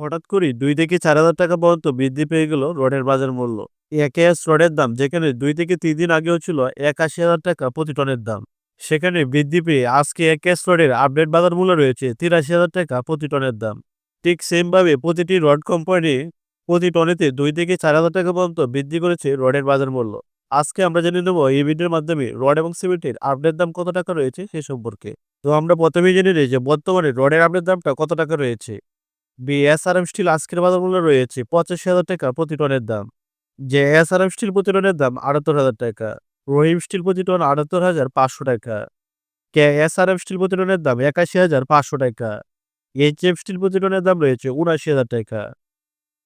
হঠাৎ করেই দুই থেকে চার হাজার টাকা পর্যন্ত বৃদ্ধি পেয়ে গেল রডের বাজার মূল্য। একেএস রডের দাম, যেখানে দুই থেকে তিন দিন আগেও ছিল একাশি হাজার টাকা প্রতি টনের দাম। সেখানে বৃদ্ধি পেয়ে আজকে এক একেএস রডের আপডেট বাজার মূল্য রয়েছে তিরাশি হাজার টাকা প্রতি টনের দাম। ঠিক সেমভাবে প্রতিটি রড কোম্পানি প্রতি টনেতে দুই থেকে চার হাজার টাকা পর্যন্ত বৃদ্ধি করেছে রডের বাজার মূল্য। আজকে আমরা জেনে নেব এই ভিডিওর মাধ্যমে রড এবং সিমেন্টের আপডেট দাম কত টাকা রয়েছে সে সম্পর্কে। তো আমরা প্রথমেই জেনে নিই যে বর্তমানে রডের আপডেট দামটা কত টাকা রয়েছে। বিএসআরএম স্টিল আজকের বাজার মূল্য রয়েছে পঁচাশি হাজার টাকা প্রতি টনের দাম। যে এসআরএম স্টিল প্রতি টনের দাম আটাত্তর হাজার টাকা। রহিম স্টিল প্রতি টন আটাত্তর হাজার পাঁচশো টাকা। কে এসআরএম স্টিল প্রতি টনের দাম একাশি হাজার পাঁচশো টাকা। এইচএফ স্টিল প্রতি টনের দাম রয়েছে উনআশি হাজার টাকা।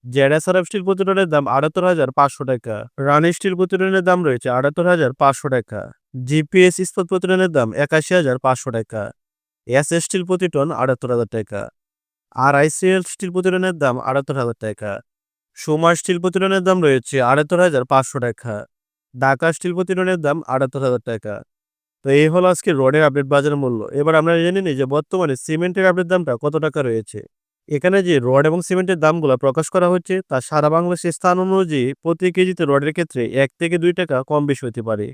জেডএসআরএফ স্টিল প্রতি টনের দাম আটাত্তর হাজার পাঁচশো টাকা। রানি স্টিল প্রতি টনের দাম রয়েছে আটাত্তর হাজার পাঁচশো টাকা। জিপিএস ইস্পাত প্রতি টনের দাম একাশি হাজার পাঁচশো টাকা। এস স্টিল প্রতি টন আটাত্তর হাজার টাকা। আর আইসিএল স্টিল প্রতি টনের দাম আটাত্তর হাজার টাকা। সোমার স্টিল প্রতি টনের দাম রয়েছে আটাত্তর হাজার পাঁচশো টাকা। ঢাকা স্টিল প্রতি টনের দাম আটাত্তর হাজার টাকা। তো এই হলো আজকে রডের আপডেট বাজার মূল্য। এবার আমরা জেনে নিই যে বর্তমানে সিমেন্টের আপডেট দামটা কত টাকা রয়েছে। এখানে যে রড এবং সিমেন্টের দামগুলো প্রকাশ করা হচ্ছে, তা সারা বাংলাদেশের স্থান অনুযায়ী প্রতি কেজিতে রডের ক্ষেত্রে এক থেকে দুই টাকা কম বেশি হতে পারে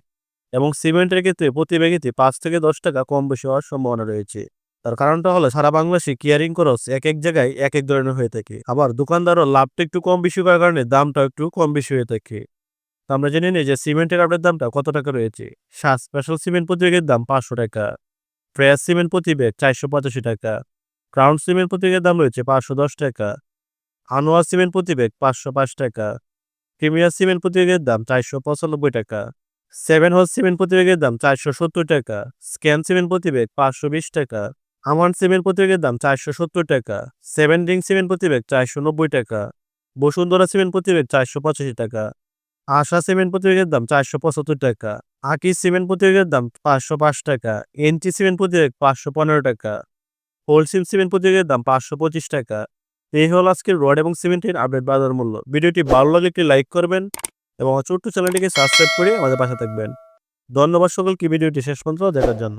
এবং সিমেন্টের ক্ষেত্রে প্রতি ব্যাগেতে পাঁচ থেকে দশ টাকা কম বেশি হওয়ার সম্ভাবনা রয়েছে। তার কারণটা হলো সারা বাংলাদেশে কেয়ারিং খরচ এক এক জায়গায় এক এক ধরনের হয়ে থাকে। আবার দোকানদারও লাভটা একটু কম বেশি করার কারণে দামটা একটু কম বেশি হয়ে থাকে। তো আমরা জেনে নিই যে সিমেন্টের আপডেট দামটা কত টাকা রয়েছে? সাত স্পেশাল সিমেন্ট প্রতি ব্যাগের দাম পাঁচশো টাকা। ফ্রেশ সিমেন্ট প্রতি ব্যাগ চারশো পঁচাশি টাকা। ক্রাউন সিমেন্ট প্রতি ব্যাগের দাম রয়েছে পাঁচশো দশ টাকা। আনোয়ার সিমেন্ট প্রতি ব্যাগ পাঁচশো পাঁচ টাকা। প্রিমিয়ার সিমেন্ট প্রতি ব্যাগের দাম চারশো পঁচানব্বই টাকা। সেভেন হোস সিমেন্ট প্রতি ব্যাগের দাম চারশো সত্তর টাকা। স্ক্যান সিমেন্ট প্রতি ব্যাগ পাঁচশো বিশ টাকা। আমান সিমেন্ট প্রতি ব্যাগের দাম চারশো সত্তর টাকা। সেভেন রিং সিমেন্ট প্রতি ব্যাগ চারশো নব্বই টাকা। বসুন্ধরা সিমেন্ট প্রতি ব্যাগ চারশো পঁচাশি টাকা। আশা সিমেন্ট প্রতি ব্যাগের দাম চারশো পঁচাত্তর টাকা। আকি সিমেন্ট প্রতি ব্যাগের দাম পাঁচশো পাঁচ টাকা। এনটি সিমেন্ট প্রতি ব্যাগ পাঁচশো পনেরো টাকা। হোলসিম সিমেন্ট প্রতি ব্যাগের দাম পাঁচশো পঁচিশ টাকা। এই হল আজকের রড এবং সিমেন্টের আপডেট বাজার মূল্য। ভিডিওটি ভালো লাগলে একটি লাইক করবেন এবং ছোট্ট চ্যানেলটিকে সাবস্ক্রাইব করে আমাদের পাশে থাকবেন। ধন্যবাদ সকলকে, ভিডিওটি শেষ পর্যন্ত দেখার জন্য।